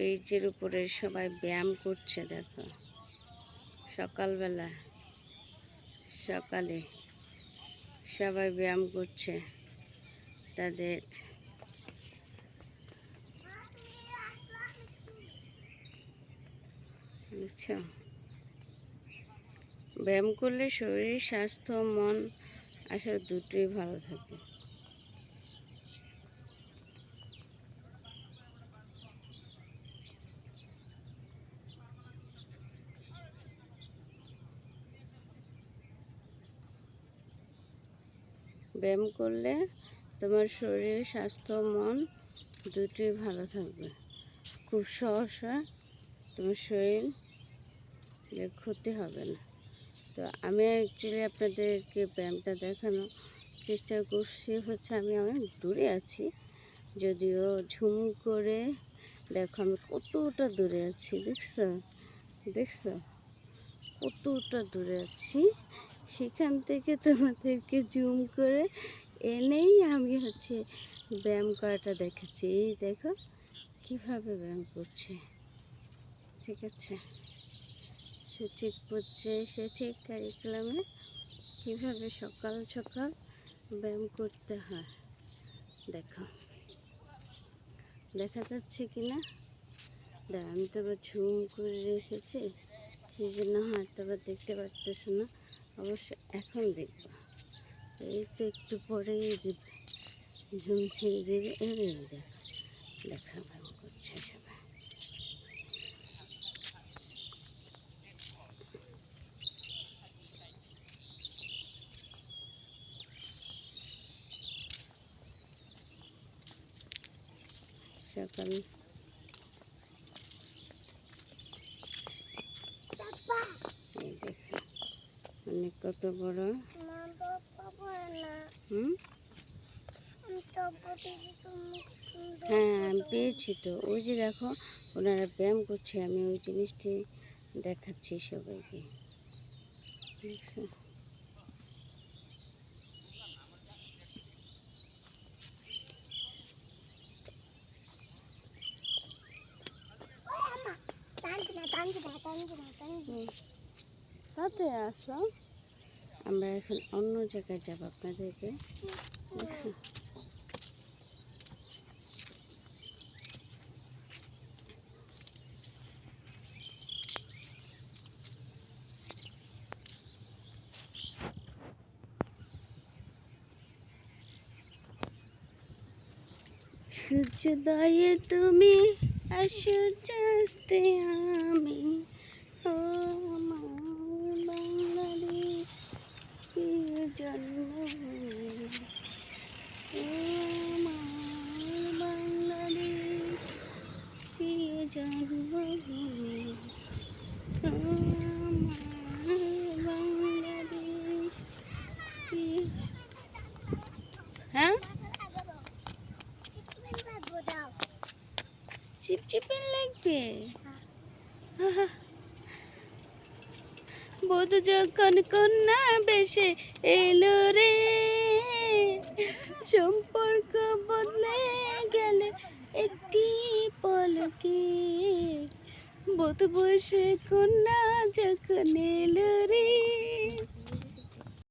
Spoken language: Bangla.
পেজের উপরে সবাই ব্যায়াম করছে, দেখো। সকালবেলা সকালে সবাই ব্যায়াম করছে। তাদের বুঝছ? ব্যায়াম করলে শরীর, স্বাস্থ্য, মন আসলে দুটোই ভালো থাকে। ব্যায়াম করলে তোমার শরীর, স্বাস্থ্য, মন দুটোই ভালো থাকবে। খুব সহসা তোমার শরীর ক্ষতি হবে না। তো আমি অ্যাকচুয়ালি আপনাদেরকে ব্যায়ামটা দেখানো চেষ্টা করছি। হচ্ছে আমি অনেক দূরে আছি, যদিও ঝুম করে দেখো আমি কতটা দূরে আছি, দেখছ? দেখছ? কতটা দূরে আছি? সেখান থেকে তোমাদেরকে জুম করে এনেই আমি হচ্ছে ব্যায়াম করাটা দেখেছি এই দেখো, কীভাবে ব্যায়াম করছে। ঠিক আছে? সঠিক সে ঠিক কারিকুলামে কীভাবে সকাল সকাল ব্যায়াম করতে হয়, দেখো। দেখা যাচ্ছে কি না আমি তো আবার ঝুম করে রেখেছি। সেই জন্য হয়তো আবার দেখতে পারতেছো না। অবশ্য এখন দেখব। এই তো একটু পরেই দেবে। ঝুম ছেড়ে দেবে। এই দেখ, দেখা ব্যায়াম করছে সবাই। সকাল এই দেখো অনেক কত বড়? হুম? হ্যাঁ আমি পেয়েছি তো। ওই যে দেখো ওনারা ব্যায়াম করছে আমি ওই জিনিসটি দেখাচ্ছি সবাইকে। দেখছ? তাতে আসো আমরা এখন অন্য জায়গায় যাব আপনাদেরকে। দেখছ সূর্যোদয়ে তুমি আর সূর্যাস্তে আমি ও আমার বাংলাদেশ প্রিয় জন্মভূমি ও আমার বাংলাদেশ প্রিয় জন্মভূমি বাংলাদেশ হ্যাঁ? চিপচিপেন লাগবে বোধ যখন কন্যা বেশে এলো রে, সম্পর্ক বদলে গেল একটি পলকে। বোধ বসে কন্যা যখন এলো রে